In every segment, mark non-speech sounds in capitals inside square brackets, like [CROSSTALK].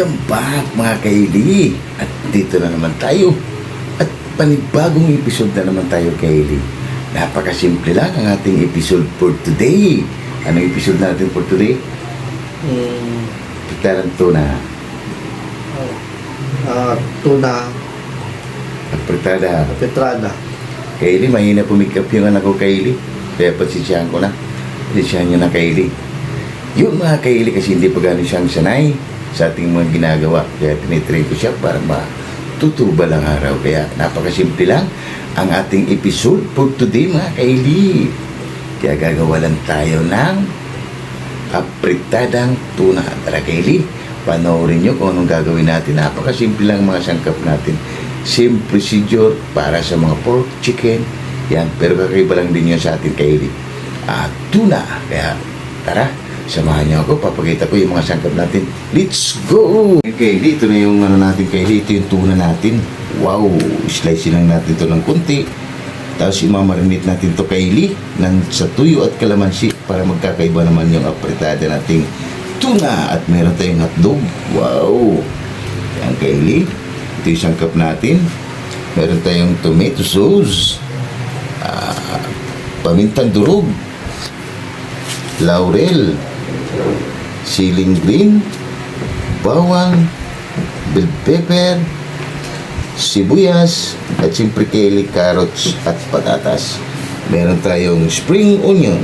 Welcome back mga kaili. At dito na naman tayo. At panibagong episode na naman tayo kaili. Napakasimple lang ang ating episode for today. Anong episode natin for today? Mm, Tarantuna. ah, tuna, Apretada. petrada. Kaili, mahina pumikap yung anak ko Kaili. Kaya pasisyahan ko na. Pasisyahan nyo na Kaili. Yung mga Kaili kasi hindi pa gano'n siyang sanay sa ating mga ginagawa. Kaya tinitrain ko siya para matutuba lang araw. Kaya napakasimple lang ang ating episode for today mga Kaili. Kaya gagawa lang tayo ng apritadang tuna. Tara Kaili, panoorin nyo kung anong gagawin natin. Napakasimple lang ang mga sangkap natin. Same procedure para sa mga pork, chicken. Yan, pero kakaiba lang din yun sa atin Kaili. Ah, tuna. Kaya, tara, samahan niyo ako. Papakita ko yung mga sangkap natin. Let's go! Okay, dito na yung ano natin Kaili. Ito yung tuna natin. Wow! Slice lang natin to ng kunti. Tapos imamarinate natin to kaili ng sa tuyo at kalamansi para magkakaiba naman yung apretada nating tuna at meron tayong hotdog. Wow! Yan kaili. Ito yung sangkap natin. Meron tayong tomato sauce. ah, pamintang durog. Laurel. Siling green. Bawang. Bell pepper sibuyas, at siyempre keli, carrots, at patatas. Meron tayong spring onion.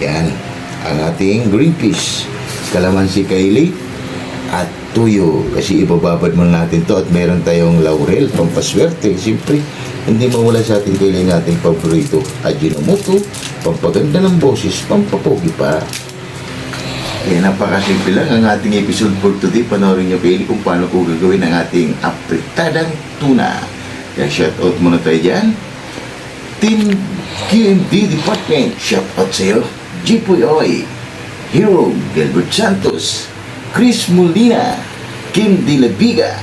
Yan. Ang ating green peas. Kalamansi kaili at tuyo. Kasi ibababad muna natin to at meron tayong laurel, pampaswerte. Siyempre, hindi mawala sa ating kaili ng ating paborito. Ajinomoto, pampaganda ng boses, pampapogi pa. Eh, napakasimple lang ang ating episode for today. Panoorin niyo kaili kung paano ko gagawin ang ating apritadang tuna. Kaya shout out muna tayo dyan. Team QMD Department, shout out sa iyo. Jipoy Oy, Hero Gilbert Santos, Chris Molina, Kim De La Viga,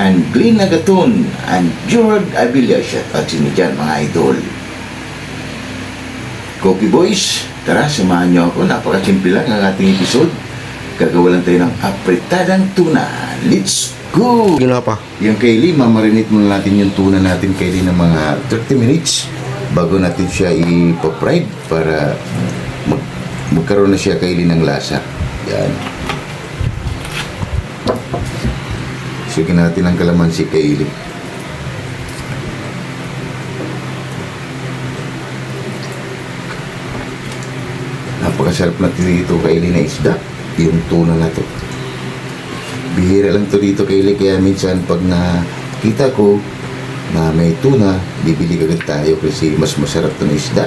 and Glenn Agaton, and Gerard Abilia. Shout out sa inyo dyan mga idol. Coffee Boys, tara samahan niyo ako. Napakasimple lang ang ating episode. Gagawa lang tayo ng apretadang tuna. Let's go! Ginawa pa. Yung kaili, mamarinate muna natin yung tuna natin kaili ng mga 30 minutes bago natin siya ipapride para mag magkaroon na siya kaili ng lasa. Yan. Sige natin ang kalamansi kaili. Napakasarap na dito kaili na isda. Yung tuna na to. Bihira lang to dito kaili kaya minsan pag nakita ko na may tuna, bibili agad tayo kasi mas masarap to na isda.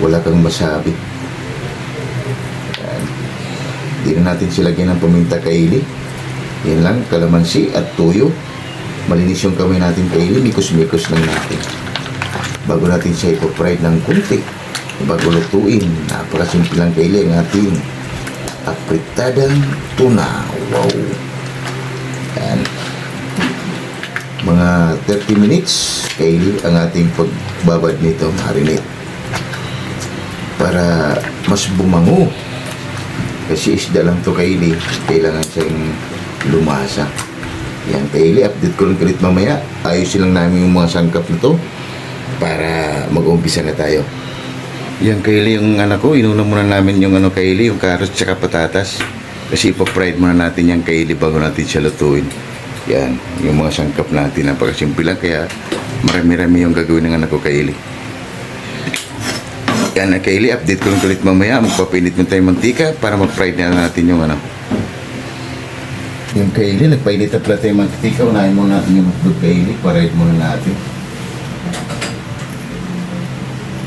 Wala kang masabi. Hindi na natin silagyan ng paminta kaili. Yan lang, kalamansi at tuyo. Malinis yung kamay natin kaili, mikos-mikos lang natin. Bago natin siya ipapride ng kunti. Bago lutuin, napakasimple lang kaili ang ating apritadang tuna. Wow! Yan. Mga 30 minutes kaili ang ating pagbabad nito, marinate. Para mas bumango. Kasi isda lang to kaili, kailangan siyang lumasa. Yan kaili, update ko lang kalit mamaya. Ayusin lang namin yung mga sangkap na to para mag-umpisa na tayo. Yan kaili yung anak ko, inuna muna namin yung ano kaili, yung carrots tsaka patatas. Kasi ipapride muna natin yung kaili bago natin siya lutuin. Yan, yung mga sangkap natin, napakasimple lang kaya marami-rami yung gagawin ng anak ko kaili. Yan na kaili, update ko lang ulit mamaya. Magpapinit mo tayong mantika para mag-fried na natin yung ano. Yung kaili, nagpainit na pala tayong mantika. Unahin muna natin yung hotdog kaili. Para muna natin.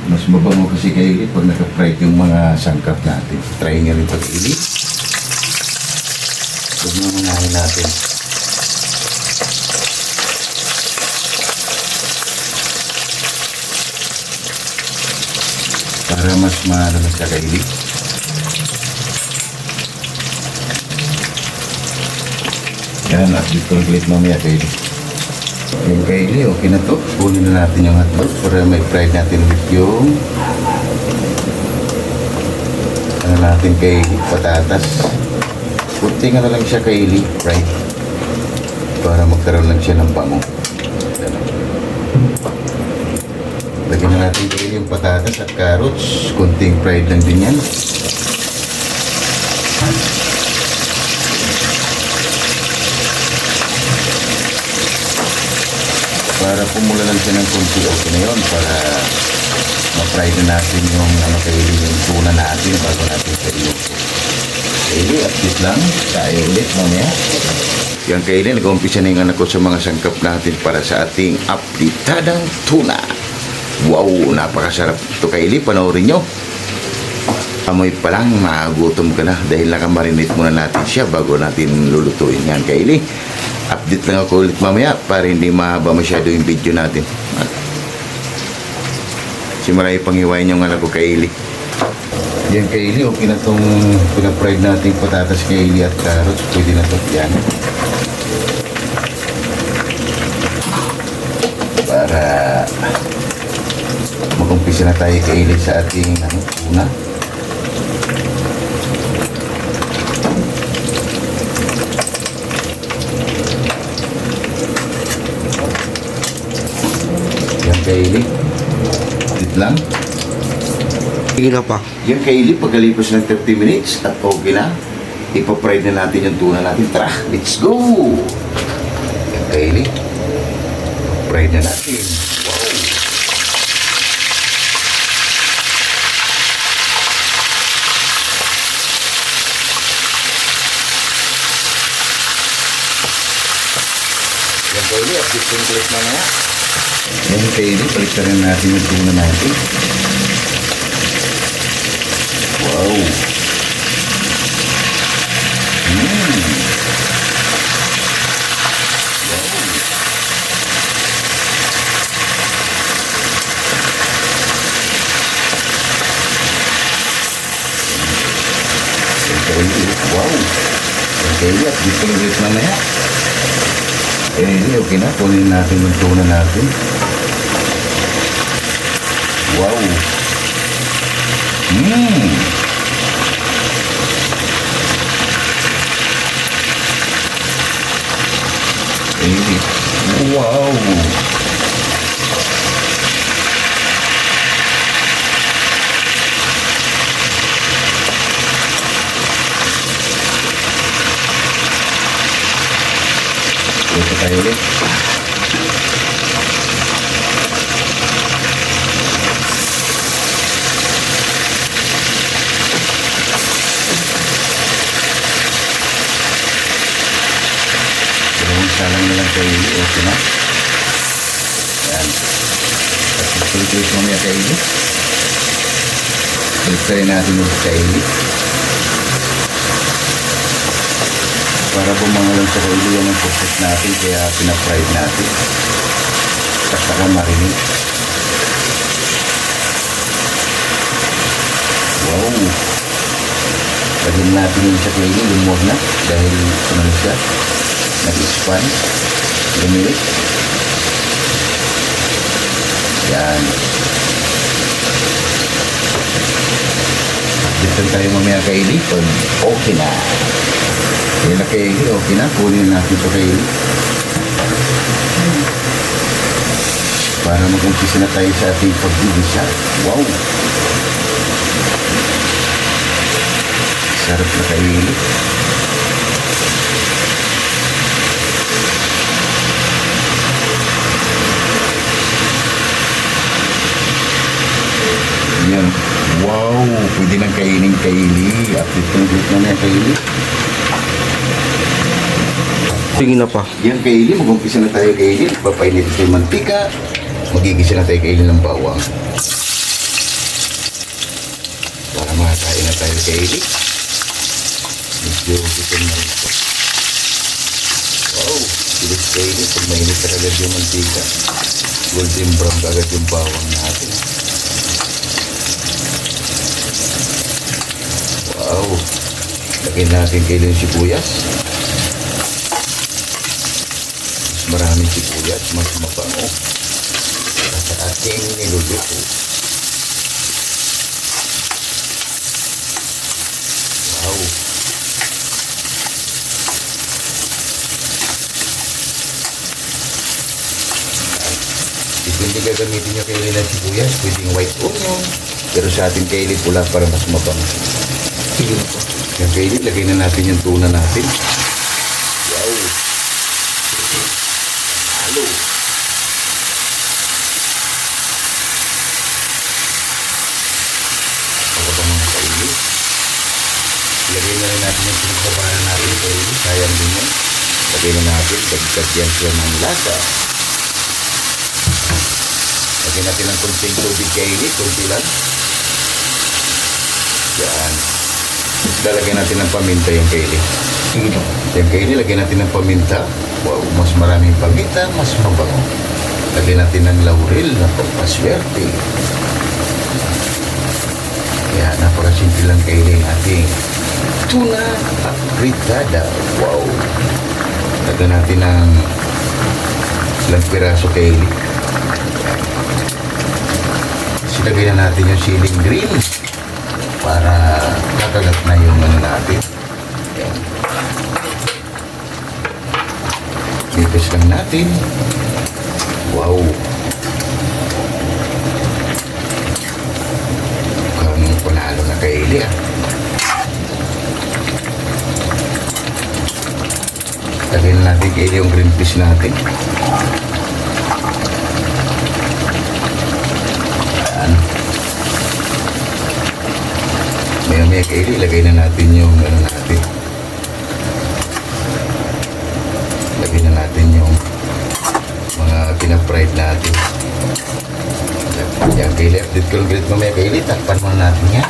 Mas mabango kasi kaili pag naka-fried yung mga sangkap natin. Try nga rin pag kaili. Huwag na natin. Para mas maano na kaili. Yan, update ko ulit mamaya kaili. Yung kaili, okay na to. Kunin na natin yung hotdog para may fried natin ulit yung ano natin kay patatas. Put konti nga na lang siya kaili, right? Para magkaroon lang siya ng bango. Lagyan na natin kaili yung patatas at carrots. Konting fried lang din yan. Para pumula lang siya ng konti, okay na yun. Para ma-fry na natin yung ano kaili, yung tuna natin bago natin sa iyo. Kaili, update lang. Tayo ulit mamaya. Yan kaili, nag-umpisa na yung anak ko sa mga sangkap natin para sa ating updateadang tuna. Wow, napakasarap ito kaili. Panoorin nyo. Amoy pa lang, magutom ka na dahil nakamarinate muna natin siya bago natin lulutuin yan kaili. Update lang ako ulit mamaya para hindi mahaba masyado yung video natin. At si Maray panghiwain yung anak ko kaili. Yan kaili, okay na itong pinag-fried natin patatas kaili at carrots. Pwede na ito. Yan. Para mag-umpisa na tayo kaili sa ating ano, una. Yan kaili. Tit lang. Sige na pa. Yan kaili, pagkalipas ng 30 minutes at okay na, ipapride na natin yung tuna natin. Tara, let's go! Yan kaili. Pride na natin. Yan kaili, update ko yung ulit mamaya. Yan kaili, balikan na natin yung tuna natin. Wow. Mm. Wow. Okay, at dito ulit mamaya. Eh, okay na. Kunin natin yung tuna natin. Wow. Mmm. Wow. Ito tayo ulit. Dalawang salang na lang kayo. Okay na. Yan. Tapos tuloy mamaya kayo. Natin yung kaili. Para bumangalan sa kaili yan ang process natin kaya pinafried natin. At saka marinate. Wow! Lagyan natin yung sa kaili, lumuwag na dahil ano siya, nag-expand, lumilit. Yan. Dito tayo mamaya kaili pag okay na. Yan na kaili, okay na. Kunin natin ito kaili. Para mag-umpisa na tayo sa ating pagbibisa. Wow! Sarap na kaili. Yan. Wow! Pwede nang kainin kaili. At itong na na kaili. Sige na pa. Yan kaili, mag-umpisa na tayo kaili. Papainit ito yung mantika. Magigisa na tayo kaili ng bawang. Para makakain na tayo kaili. Medyo gusto na ito. Wow! Bilis kaili. Pag mainit na kagad yung mantika. Golden brown kagad yung bawang natin. Lagyan na natin kayo yung sibuyas. Mas maraming sibuyas, mas mabango. At ating niluluto. Wow! Hindi gagamitin nyo kayo ng sibuyas, pwedeng white onion. Pero sa ating kailin pula para mas mabango. Iyon po. Yung kaili, lagay na natin yung tuna natin. Wow! Halo! Habang ang kaili. Lagay na rin natin yung pinagtabahan natin kaili. Sayang din yan. Lagay na natin, dagdag yan siya ng lasa. Lagyan natin ng konting tubig kaili, konti lang. Yan. Tapos lalagyan natin ng paminta yung kaili. Yung kaili, lagyan natin ng paminta. Wow, mas maraming paminta, mas mabango. Lagyan natin ng laurel na pampaswerte. Kaya napakasimple lang kaili ang ating tuna apritada. Wow. Lagyan natin ng ilang piraso kaili. Silagay na natin yung siling green para kakagat na yung ano natin. Yan. Nipis lang natin. Wow. Mukhang panalo na kay Eli ah. Lagyan na natin kay Eli yung green fish natin. Maya maya kay Eli, lagay na natin yung ano natin. Lagay na natin yung mga pina-fried natin. Yan, Kaylee, update ko ulit mamaya, Kaylee. Takpan muna natin yan.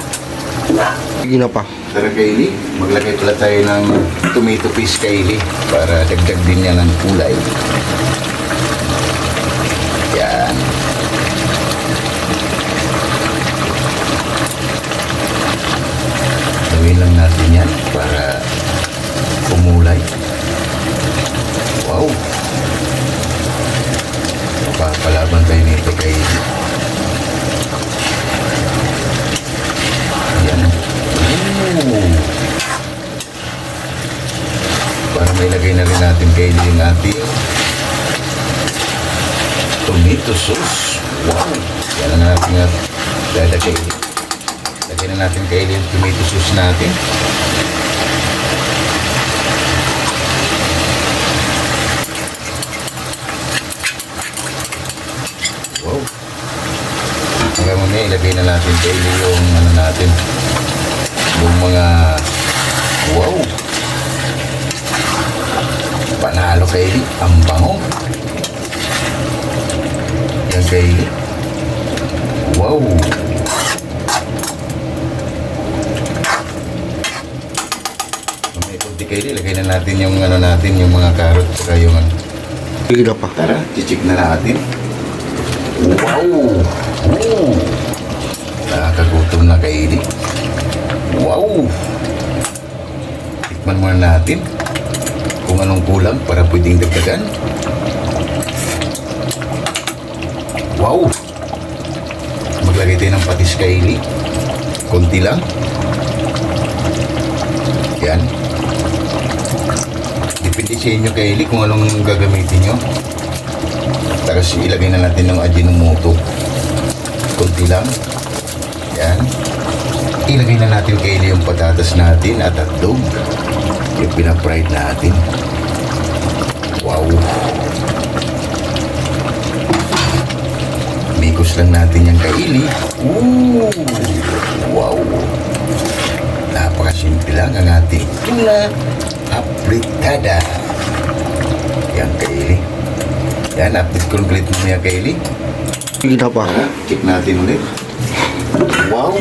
Sige na pa. Tara, Kaylee. Maglagay pala tayo ng tomato paste, Kaylee. Para dagdag din niya ng kulay. Yan. Gawin lang natin yan para kumulay. Wow! Papalaban tayo nito kay Yan. Ooh. Para may lagay na rin natin kay yung ating tomato sauce. Wow! Yan ang ating at lalagay. Lagay na natin kay yung tomato sauce natin. Wow! Hanggang muna ilagay na natin kay yung ano natin. Yung mga wow! Panalo kay ang bango. Yan kay Wow! Kay ilagay na natin yung ano natin, yung mga carrot saka yung ano. Na pa. Tara, chichik na natin. Wow! Oh! Nakakagutom na kaili. Wow! Tikman muna natin kung anong kulang para pwedeng dagdagan. Wow! Maglagay tayo ng patis kaili. Konti lang. Yan. Depende sa inyo kaili kung anong gagamitin nyo. Tapos ilagay na natin ng ajinomoto. Kunti lang. Yan. Ilagay na natin kaili yung patatas natin at hotdog. Yung pinapride natin. Wow. Mikos lang natin yung kaili. Ooh. Wow. Napakasimple lang ang ating tuna apritada. Yan kaili. Yan, update ko ulit mamaya kaili. Na pa. Check natin ulit. Wow!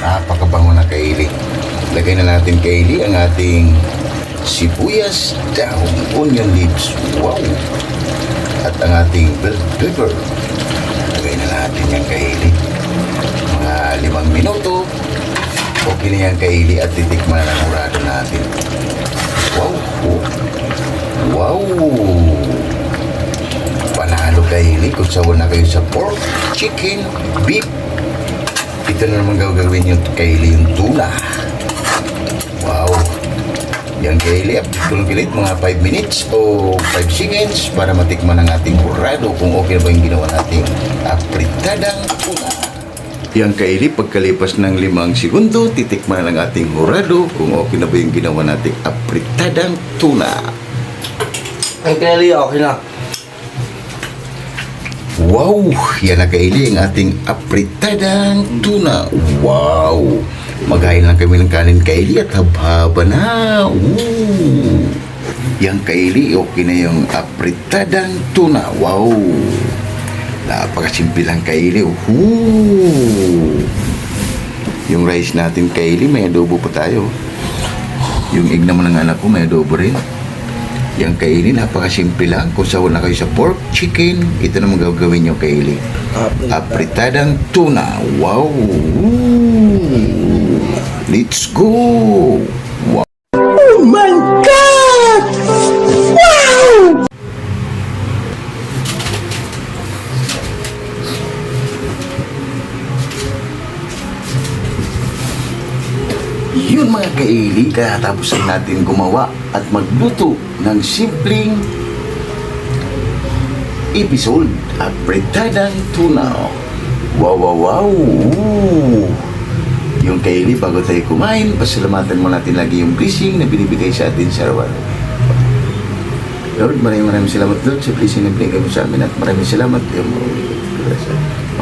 Napakabango na kaili. Lagay na natin kaili ang ating sibuyas, dahon, onion leaves. Wow! At ang ating bell pepper. Lagay na natin yung kaili. Mga limang minuto. Okay na yan kaili at titikman na ng urado natin. Wow! Panalo kaili kung sawa na kayo sa pork, chicken, beef. Ito na naman gagawin yung kaili yung tuna. Wow! Yan ko lang pilit mga 5 minutes o 5 seconds para matikman ang ating burrado kung okay ba yung ginawa nating apritadang tuna. Yan Kaylee, pagkalipas ng limang segundo, titikman na ng ating burrado kung okay na ba yung ginawa nating apritadang tuna. Ang Kelly, okay na. Wow! Yan na kaili ang ating apritadang tuna. Wow! Maghain lang kami ng kanin kaili at habhaba na. Ooh! Yan kaili, okay na yung apritadang tuna. Wow! Napakasimple lang kaili. Ooh! Yung rice natin kaili, may adobo pa tayo. Yung egg naman ng anak ko, may adobo rin. Yang kainin, napakasimple lang. Kung sawa na kayo sa pork, chicken, ito naman gagawin nyo kaili. Apritadang tuna. Wow! Let's go! Wow! Yun mga kaili, kaya tapos na natin gumawa at magluto ng simpleng episode Apretadang Tuna. Wow, wow, wow! Ooh. Yung kaili, bago tayo kumain, pasalamatan mo natin lagi yung blessing na binibigay sa atin sa arawan. Lord, maraming maraming salamat Lord sa blessing na binigay mo sa amin at maraming salamat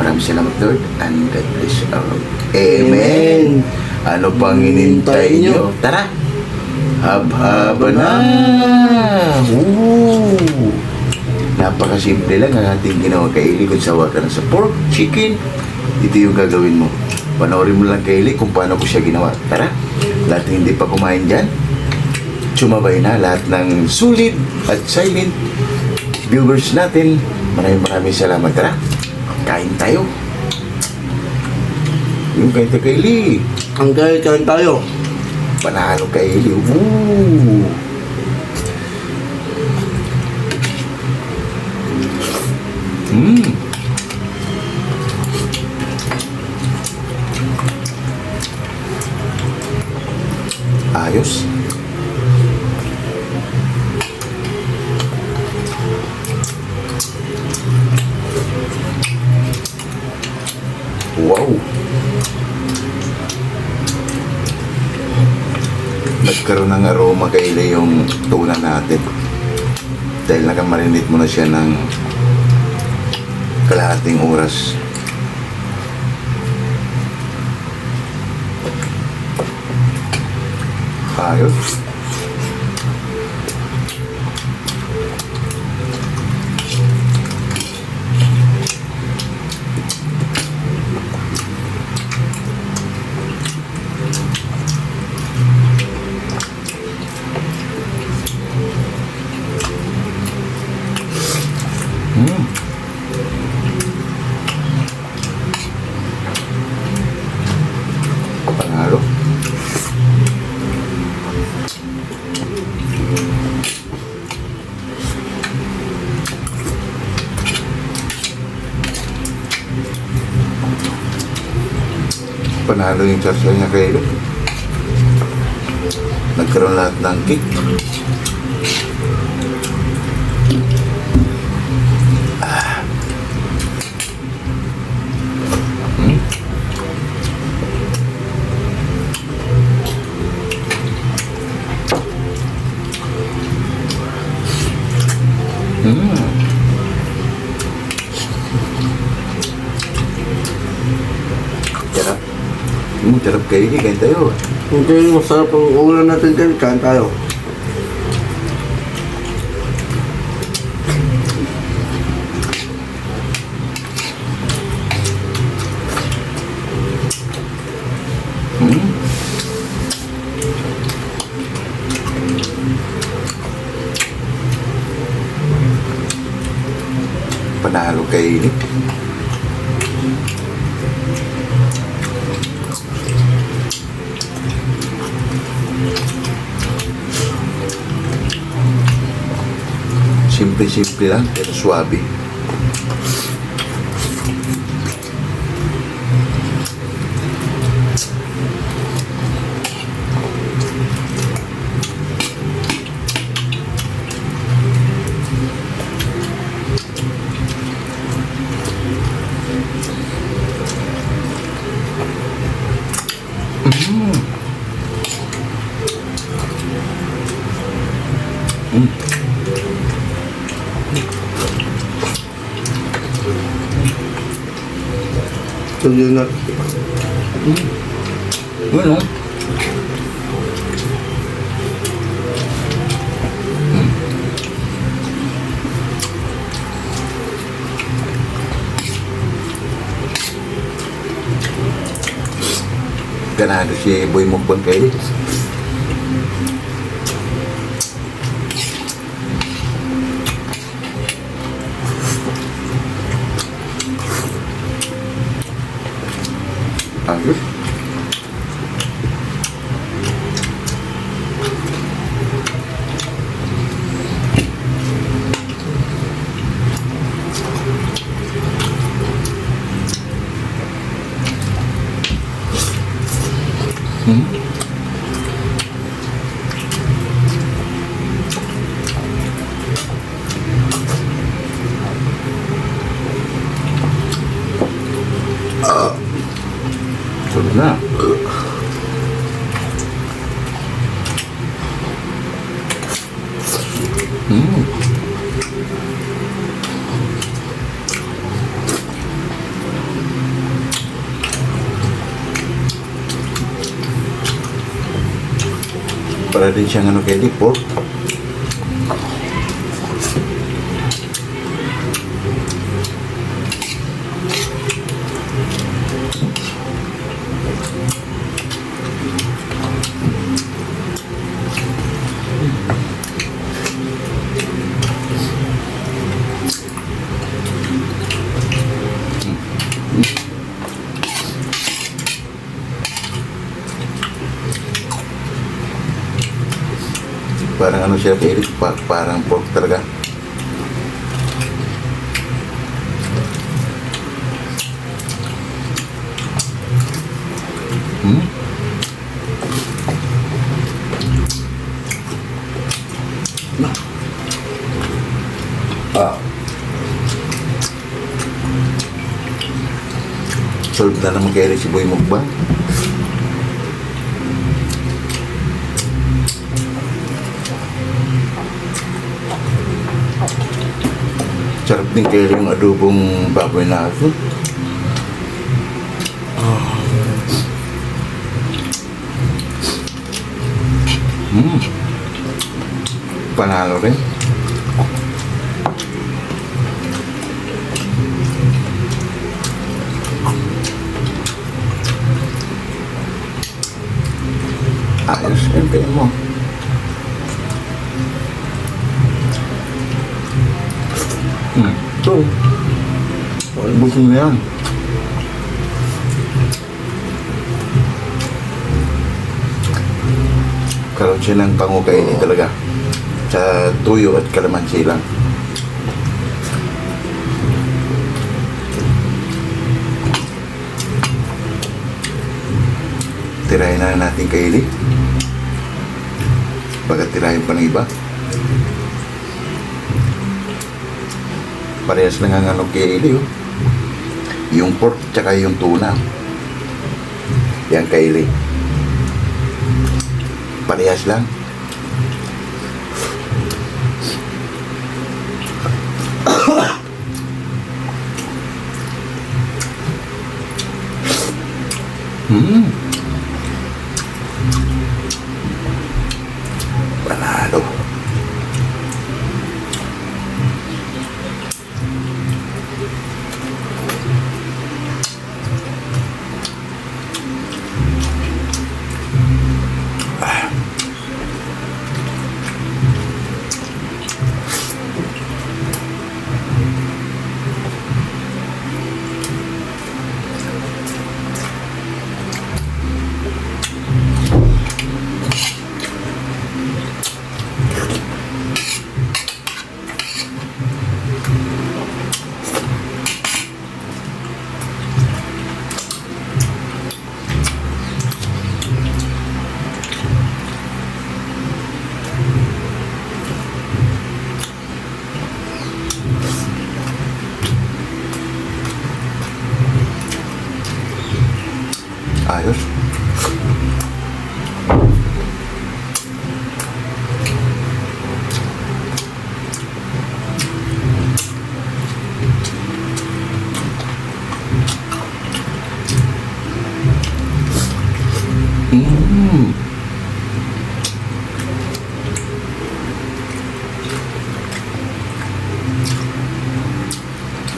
Maraming salamat Lord and God bless all. Amen. Ano pang inintay nyo? Tara! Hab-haba na! Woo! Napakasimple lang ang ating ginawa kaili kung sawa ka na sa pork, chicken. Ito yung gagawin mo. Panoorin mo lang kaili kung paano ko siya ginawa. Tara! Lahat ng hindi pa kumain dyan, sumabay na lahat ng sulit at silent viewers natin. Maraming maraming salamat. Tara! Kain tayo! Yung tayo kaili. Ang Kelly, kain tayo. Panalo kay Eli. Woo! Mm. Ayos. Wow. nagkaroon ng aroma kay Ile yung tuna natin. Dahil nakamarinate mo na siya ng kalahating oras. Ayos. Mm. Panalo. Yung charsa niya kay Ilo. Nagkaroon lahat ng kick. Sarap kayo. Kain tayo. Ang Kelly, masarap ang ulam natin, Kelly. Kain tayo. Mm. Panalo kay sin piedad. Lang, pero suabe. Tuloy na. Yun, oh. Ganado si Boy Mukbang kayo. Ayos. Sarap na. Mm. Para din siyang ano kay pork. Kay Eric, pa, parang pork talaga. Hmm? Ah. Solve na naman kay Eric si Boy Mukbang. Sarap din kayo yung adobong baboy na aso. Mm. Panalo rin. Busog na yan. Karoon siya ng pangukainin talaga. Sa tuyo at kalamansi lang. Tirahin na natin kay Eli. Bagat tirahin pa ng iba. Parehas lang ang ano kay Eli, oh. Yung pork tsaka yung tuna. Yan kay Eli. Parehas lang. [COUGHS] Hmm. Ayos. Mmm.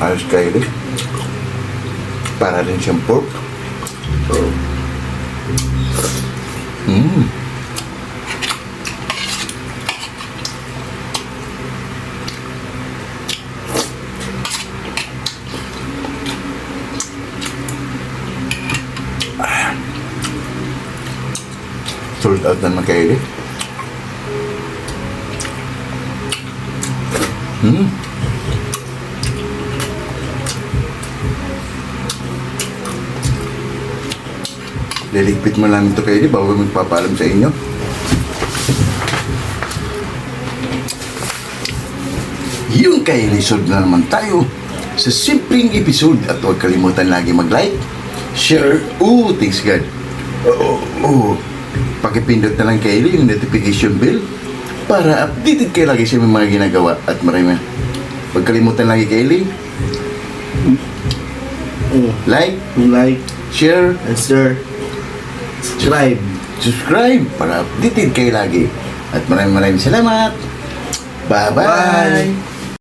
Ayos kayo Para rin siyang pork. Sold out na naman kayo. Hmm. Liligpit mo lang ito kayo bago magpapaalam sa inyo. Yung kay resort na naman tayo sa simpleng episode at huwag kalimutan lagi mag-like, share, oh, thanks God. Oo, oh, pakipindot na lang kayo yung notification bell para updated kayo lagi sa mga ginagawa at marami. Huwag kalimutan lagi kayo like, Like, share, and share, subscribe. subscribe para updated kayo lagi. At maraming maraming salamat. Bye-bye. Bye.